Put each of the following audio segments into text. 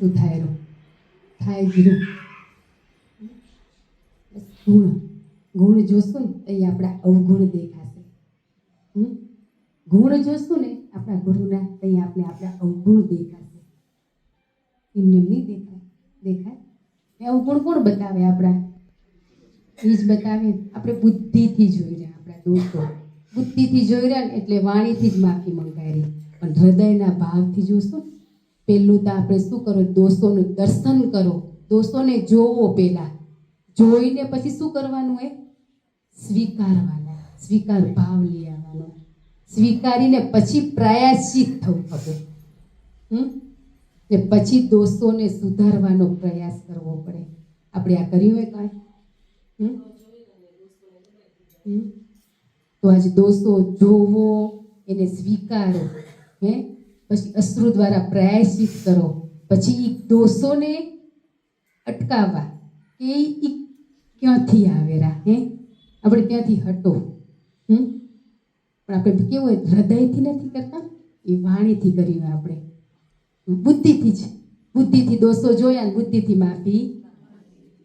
સુધાર્યો થાય જીરું ગુણ. ગુણ જોશું ને એ આપણા અવગુણ દેખાશે? ગુણ જોશું ને, આપણા ગુરુના, તો એ આપણે આપણા અવગુણ દેખાશે. એમને એમ નહીં દેખાય. દેખાય? એ અવગુણ કોણ બતાવે આપણા? એ જ બતાવે. આપણે બુદ્ધિથી જોઈ રહ્યા, આપણા દોસ્તો બુદ્ધિથી જોઈ રહ્યા ને, એટલે વાણીથી જ માફી મંગાવી. પણ હૃદયના ભાવથી જોશું પહેલું તો આપણે શું કરો? દોષોનું દર્શન કરો. દોષોને જોવો પહેલાં. જોઈને પછી શું કરવાનું એ? સ્વીકારવાના. સ્વીકાર ભાવ લઈ આવવાનો. સ્વીકારીને પછી પ્રયાસિત થવું પડે હમ? ને પછી દોષોને સુધારવાનો પ્રયાસ કરવો પડે. આપણે આ કર્યું હોય કાંઈ? હમ? હમ? તો આજે દોષો જોવો, એને સ્વીકારો. હે? પછી અશ્રુ દ્વારા પ્રાયશ્ચિત કરો. પછી એ દોષોને અટકાવવા. એ ક્યાંથી આવેલા, હે? આપણે ક્યાંથી હટો. હમ? પણ આપણે કેવું હોય, હૃદયથી નથી કરતા? એ વાણીથી કર્યું આપણે. બુદ્ધિથી જ. બુદ્ધિથી દોષો જોયા બુદ્ધિથી માફી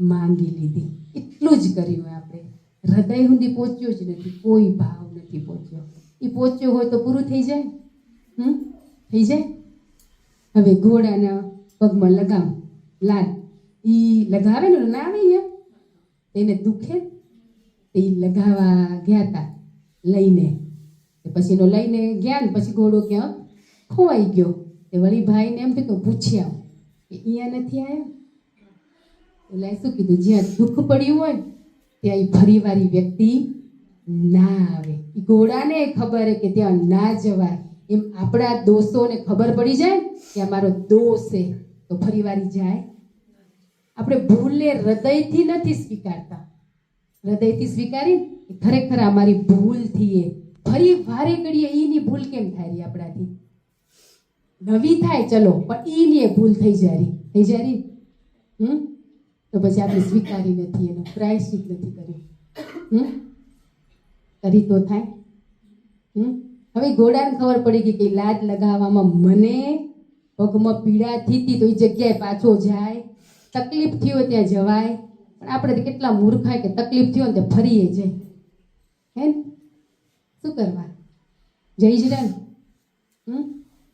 માંગી લીધી. એટલું જ કર્યું આપણે. હૃદય સુધી પહોંચ્યો જ નથી. કોઈ ભાવ નથી પહોંચ્યો. એ પહોંચ્યો હોય તો પૂરું થઈ જાય. હમ? થઈ જાય? હવે ઘોડાના પગમાં લગામ લાલ. એ લગાવે ને ના આવે તેને દુખે? તે લગાવા ગયા હતા લઈને. પછી એનો લઈને ગયા ને પછી ઘોડો ક્યાં? ખોવાઈ ગયો. તે વળી ભાઈને એમ થયું કે પૂછ્યા. કે અહીંયા નથી આવ્યો એટલે શું કીધું? જ્યાં દુઃખ પડ્યું હોય ત્યાં એ ફરીવારી વ્યક્તિ ના આવે. એ ઘોડાને ખબર કે ત્યાં ના જવાય. એમ આપણા દોષોને ખબર પડી જાય કે અમારો દોષ છે, તો ફરીવારી જાય. આપણે ભૂલને હૃદયથી નથી સ્વીકારતા. હૃદયથી સ્વીકારી ખરેખર અમારી ભૂલ ભૂલથી એ. ફરી વારે કરીએ એની ભૂલ કેમ થાય રહી આપણાથી? નવી થાય, ચલો, પણ એની એ ભૂલ થઈ જાય થઈ જાય હમ? તો પછી આપણે સ્વીકારી નથી એનો, પ્રાયશ્ચિત નથી કર્યું. હમ? કરી તો થાય. હમ? હવે ઘોડાને ખબર પડી ગઈ કે લાજ લગાવવામાં મને પગમાં પીડા થતી તો એ જગ્યાએ પાછો જાય. તકલીફ થયો ત્યાં જવાય. પણ આપણે કેટલા મૂર્ખાય કે તકલીફ થયો ને તે ફરીએ જાય. હે ને? શું કરવા? જઈ જ હમ?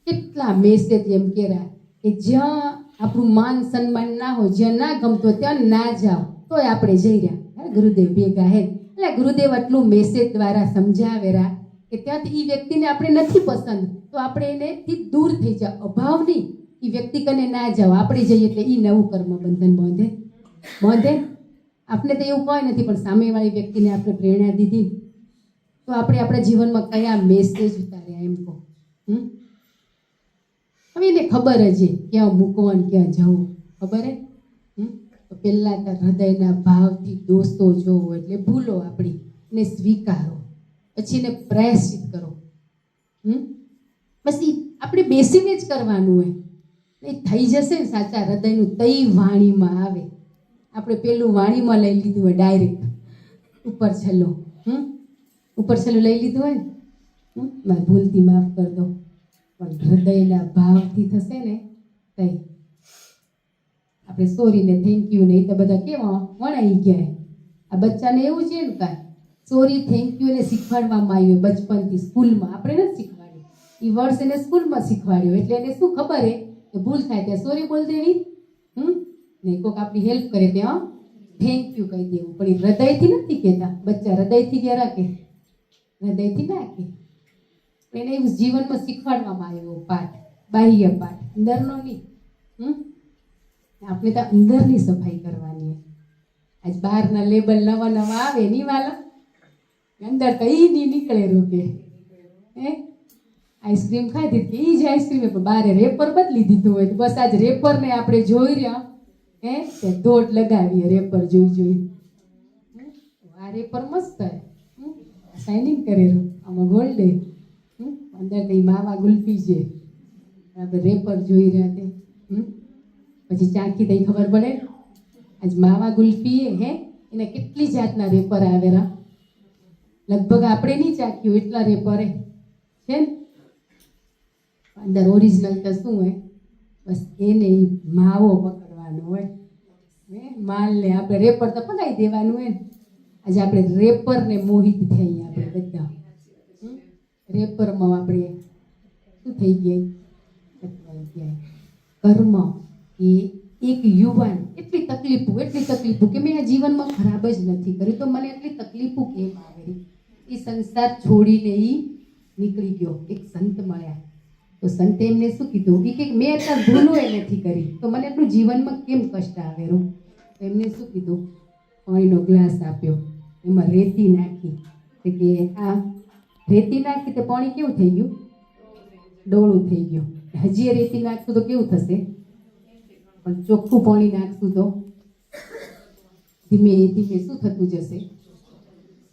કેટલા મેસેજ એમ કેરા કે જ્યાં આપણું માન સન્માન ના હોય, જ્યાં ના ગમતો ત્યાં ના જાઓ. તોય આપણે જઈ રહ્યા. ગુરુદેવ ભેગા, હે એટલે ગુરુદેવ આટલું મેસેજ દ્વારા સમજાવેરા કે ત્યાંથી એ વ્યક્તિને આપણે નથી પસંદ, તો આપણે એનેથી દૂર થઈ જાવ અભાવ નહીં. એ વ્યક્તિ કને ના જાઓ આપણે જઈએ એટલે એ નવું કર્મ બંધન બાંધે. બાંધે? આપણે તો એવું કોઈ નથી, પણ સામેવાળી વ્યક્તિને આપણે પ્રેરણા દીધી. તો આપણે આપણા જીવનમાં કયા મેસેજ ઉતાર્યા એમ કહો. હવે એને ખબર જ ક્યાં મૂકવાનું, ક્યાં જવું. ખબર હે? તો પહેલાં તો હૃદયના ભાવથી દોસ્તો જોવો એટલે ભૂલો આપણી. એને સ્વીકારો. પછી એને પ્રાયશ્ચિત કરો. હમ? પછી આપણે બેસીને જ કરવાનું હોય. એ થઈ જશે ને સાચા હૃદયનું તઈ વાણીમાં આવે. આપણે પેલું વાણીમાં લઈ લીધું હોય ડાયરેક્ટ. ઉપર છેલ્લો. હમ? ઉપર છેલ્લું લઈ લીધું હોય ને? મારી ભૂલથી માફ કરી દો. પણ હૃદયના ભાવથી થશે ને તઈ. આપણે સોરીને થેન્ક યુ ને એ તો બધા કેવા વણાઈ ગયા. આ બચ્ચાને એવું છે ને કાંઈ? સોરી થેન્ક યુ એને શીખવાડવામાં આવ્યું બચપનથી સ્કૂલમાં. આપણે નથી શીખવાડ્યું. એ વર્ષ એને સ્કૂલમાં શીખવાડ્યું. એટલે એને શું ખબર હે? કે ભૂલ થાય ત્યાં સોરી બોલ દેવી હમ? ને કોઈક આપણી હેલ્પ કરે ત્યાં થેન્ક યુ કહી દેવું. પણ એ હૃદયથી નથી કહેતા. બચ્ચા હૃદયથી ક્યાં રાખે. હૃદયથી ના કે એને એવું જીવનમાં શીખવાડવામાં આવ્યો પાઠ. બાહ્ય પાઠ. અંદરનો નહીં. હમ? આપણે તો અંદરની સફાઈ કરવાની આજ બહારના લેબલ નવા નવા આવે, નહીં વાલા? અંદર તો ઈ નહીં નીકળે રોકે હે? આઈસ્ક્રીમ ખાધી કે ઈ જ આઈસ્ક્રીમ પણ બારે રેપર બદલી દીધું હોય તો બસ આજ રેપરને આપણે જોઈ રહ્યા. હે? તે દોટ લગાવીએ રેપર જોઈ જોઈ. આ રેપર મસ્ત હે. શાઇનિંગ કરેલું આમાં ગોલ્ડ? અંદર તો માવા ગુલ્ફી છે. આપણે રેપર જોઈ રહ્યા તે? પછી ચાંકી તઈ ખબર પડે? આજ માવા ગુલ્ફી હે? એને કેટલી જાતના રેપર આવેલા? લગભગ આપણે નહીં ચાખ્યું, એટલા રેપરે છે અંદર ઓરિજિનલ તો શું હોય? બસ એને માવો પકડવાનો હોય. હે? માલને આપણે રેપર તો પગાઈ દેવાનું હોય ને આજે આપણે રેપરને મોહિત થઈ આપણે બધા. રેપરમાં આપણે શું થઈ ગયા ગયા. કર્મ એ એક યુવાન. એટલી તકલીફો એટલી તકલીફો કે મેં આ જીવનમાં ખરાબ જ નથી કર્યું તો મને એટલી તકલીફો કેમ આવે એ સંસાર છોડીને એ નીકળી ગયો. એક સંત મળ્યા. તો સંતે એમને શું કીધું? કે મેં એટલા ભૂલો એ નથી કરી. તો મને એટલું જીવનમાં કેમ કષ્ટ આવેલું તો એમને શું કીધું? પાણીનો ગ્લાસ આપ્યો. એમાં રેતી નાખી. કે આ રેતી નાખી તો પાણી કેવું થઈ ગયું? ડોળું થઈ ગયું. હજી રેતી નાખશું તો કેવું થશે? પણ ચોખ્ખું પાણી નાખશું તો ધીમે ધીમે શું થતું જશે?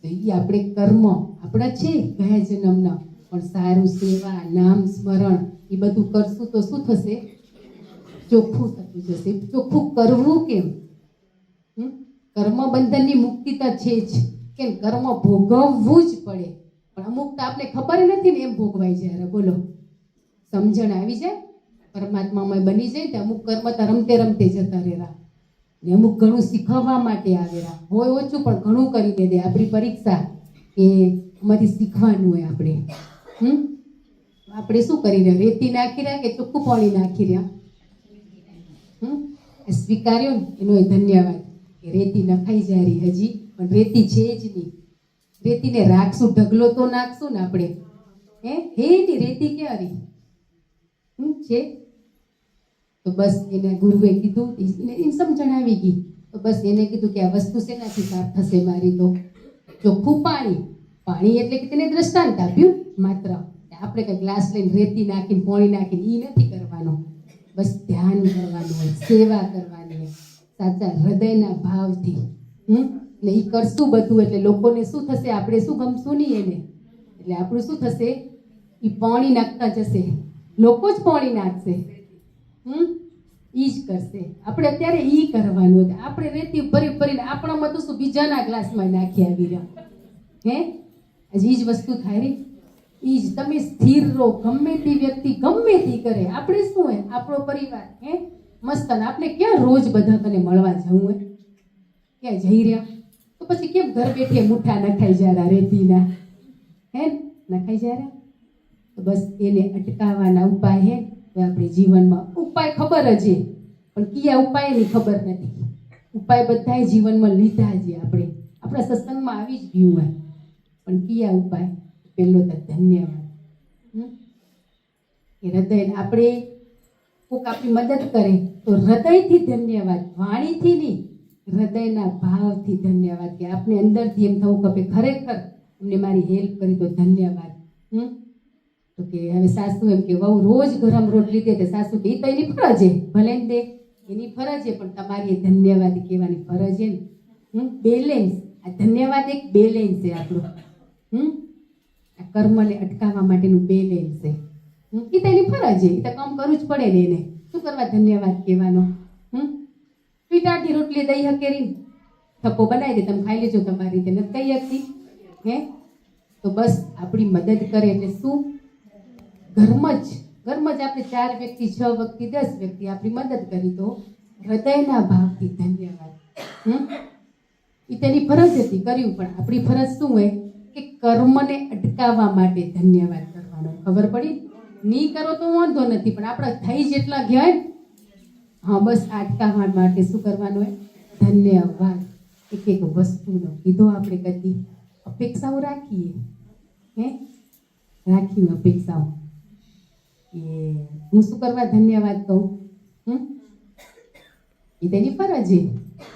તો એ આપણે કર્મ, આપણા છે ગયા જન્મના પણ સારું સેવા, નામ સ્મરણ, એ બધું કરશું તો શું થશે? ચોખ્ખું થતું જશે. ચોખ્ખું કરવું કેમ? કર્મ બંધનની મુક્તિ તો છે જ. કેમ? કર્મ ભોગવવું જ પડે. પણ અમુક તો આપણે ખબર નથી ને એમ ભોગવાય જ્યારે. બોલો. સમજણ આવી જાય? પરમાત્મામાં બની જાય તો અમુક કર્મ તો રમતે રમતે જતા રહેલા ને અમુક ઘણું શીખવવા માટે આવેલા. હોય ઓછું, પણ ઘણું કરી દે આપણી પરીક્ષા એ અમારી શીખવાનું હોય આપણે. હમ? આપણે શું કરી રહ્યા? રેતી નાખી રહ્યા કે ચોખ્ખું પાણી નાખી રહ્યા? હમ? સ્વીકાર્યો ને, એનો એ ધન્યવાદ કે રેતી નખાઈ જાય રહી હજી. પણ રેતી છે જ નહીં. રેતીને રાખશું, ઢગલો તો નાખશું ને આપણે. હે? હે ની રેતી ક્યાં રહી? હમ? છે? તો બસ એને ગુરુએ કીધું એને સમજણ આવી ગઈ. તો બસ એને કીધું કે આ વસ્તુ શેનાથી સાફ થશે મારી તો? ચોખ્ખું પાણી પાણી એટલે કે તેને દ્રષ્ટાંત આપ્યું માત્ર. આપણે કઈ ગ્લાસ લઈને રેતી નાખીને, પોણી નાખીને એ નથી કરવાનું. બસ ધ્યાન કરવાનું હોય, સેવા કરવાની હોય, સાચા હૃદયના ભાવથી. હમ? ને એ કરશું બધું એટલે લોકોને શું થશે? આપણે શું ગમશું નહીં એને? એટલે આપણું શું થશે? એ પાણી નાખતા જશે. લોકો જ પાણી નાખશે. હમ? ઈ જ કરશે. આપણે અત્યારે ઈ કરવાનું હતું આપણે રેતી ભરી ભરીને આપણામાં તો શું બીજાના ગ્લાસમાં નાખી આવી રહ્યા. હે? આજે ઈ જ વસ્તુ થાય રે. ઈ જ તમે સ્થિર રહો. ગમે તે વ્યક્તિ ગમે તે કરે. આપણે શું હે આપણો પરિવાર. હે? મસ્ત આપણે ક્યાં રોજ બધા તને મળવા જવું હે ક્યાં જઈ રહ્યા? તો પછી કેમ ઘર બેઠે મુઠ્ઠા નખાઈ જારા રેતીના? હે? નખાઈ જારા તો બસ એને અટકાવવાના ઉપાય હે. આપણે જીવનમાં ઉપાય ખબર જ પણ કયા ઉપાયની ખબર નથી. ઉપાય બધાએ જીવનમાં લીધા છે આપણે. આપણા સત્સંગમાં આવી જ ગયું હોય. પણ કયા ઉપાય? પહેલો તો ધન્યવાદ? કે હૃદય આપણે કોઈક આપણી મદદ કરે તો હૃદયથી ધન્યવાદ, વાણીથી નહીં. હૃદયના ભાવથી ધન્યવાદ કે આપણે અંદરથી એમ થવું કે ખરેખર એમને મારી હેલ્પ કરી તો ધન્યવાદ. હમ? તો કે હવે સાસુ એમ કે, વહુ, રોજ ગરમ રોટલી દે તો સાસુ કે, "ઈ તો એની ફરજ ભલે ને દે, એની ફરજ છે પણ તમારી એ ધન્યવાદ કહેવાની ફરજ છે ને. હમ બેલેન્સ આ ધન્યવાદ એક બેલેન્સ છે આપણું. હમ, આ કર્મને અટકાવવા માટેનું બેલેન્સ છે એ તો એની ફરજ છે એ તો કામ કરવું જ પડે ને એને. શું કરવા ધન્યવાદ કહેવાનો? હમ પીટાથી રોટલી દઈ હકેરી થપ્પો બનાવી દે, તમે ખાઈ લેજો તમારી રીતે. નથી કહી શકતી. હે? તો બસ આપણી મદદ કરે એટલે શું? ઘરમાં જ ઘરમાં જ આપણે ચાર વ્યક્તિ, છ વ્યક્તિ, દસ વ્યક્તિ આપણી મદદ કરી તો હૃદયના ભાવથી ધન્યવાદ. એ તેની ફરજ હતી કર્યું, પણ આપણી ફરજ શું હોય? કે કર્મને અટકાવવા માટે ધન્યવાદ કરવાનો. ખબર પડી? નહીં કરો તો વાંધો નથી, પણ આપણા થઈ જેટલા ગયા હા, બસ અટકાવવા માટે શું કરવાનું હોય? ધન્યવાદ. એક એક વસ્તુનો કીધો આપણે કદી. અપેક્ષાઓ રાખીએ. હે? રાખીએ અપેક્ષાઓ. હું શું કરવા ધન્યવાદ કહું? હમ? એ તેની ફરજ એ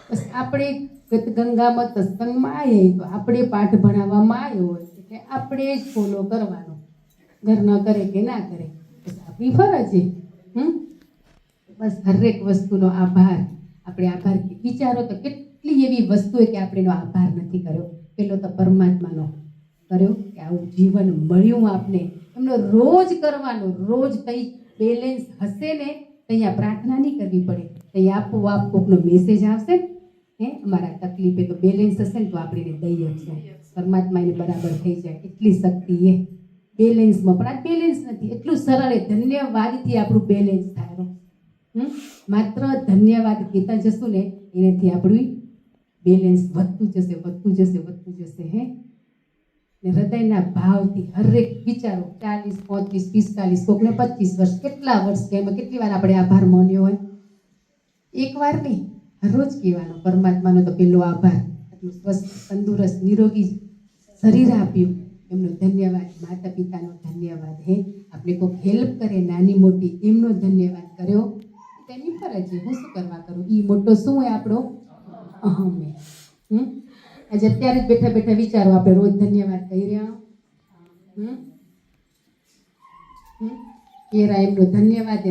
બસ આપણે ગંગામાં સત્સંગમાં આવીએ તો આપણે પાઠ ભણાવવામાં આવ્યો હોય એટલે આપણે જ ફોલો કરવાનો. ઘર ન કરે કે ના કરે. આપણી ફરજ એ હમ? બસ હરેક વસ્તુનો આભાર. આપણે આભાર વિચારો તો કેટલી એવી વસ્તુ કે આપણે એનો આભાર નથી કર્યો. પેલો તો પરમાત્માનો કર્યો કે આવું જીવન મળ્યું આપને. એમનો રોજ કરવાનો, રોજ કંઈ બેલેન્સ હશે ને ત્યાં પ્રાર્થના નહીં કરવી પડે. ત્યાં આપોઆપ કોકનો મેસેજ આવશે હે, અમારા તકલીફે તો બેલેન્સ હશે ને, તો આપણે એને દઈ આપશું. પરમાત્મા એને બરાબર થઈ જાય. એટલી શક્તિ એ બેલેન્સમાં પણ આ બેલેન્સ નથી. એટલું સરળ એ ધન્યવાદથી આપણું બેલેન્સ થાય? માત્ર ધન્યવાદ કહેતા જશું ને, એનાથી આપણું બેલેન્સ વધતું જશે વધતું જશે વધતું જશે. હે? ને હૃદયના ભાવથી હરેક વિચારો ચાલીસ, પોત્રીસ, પિસ્તાલીસ કોકને પચીસ વર્ષ, કેટલા વર્ષ કે એમાં કેટલી વાર આપણે આભાર માન્યો હોય? એક વાર નહીં હરરોજ કહેવાનો, પરમાત્માનો તો પેલો આભાર. આટલું સ્વસ્થ, તંદુરસ્ત, નિરોગી શરીર આપ્યું. એમનો ધન્યવાદ માતા પિતાનો ધન્યવાદ, હે? આપણે કોઈક હેલ્પ કરે, નાની મોટી, એમનો ધન્યવાદ કર્યો. તેની ફરજ હું શું કરવા કરું? એ મોટો શું હોય આપણો? અહમ હે હમ? આજે અત્યારે જ બેઠા બેઠા વિચારો આપણે રોજ ધન્યવાદ કહી રહ્યા? કેરા એમનો ધન્યવાદ.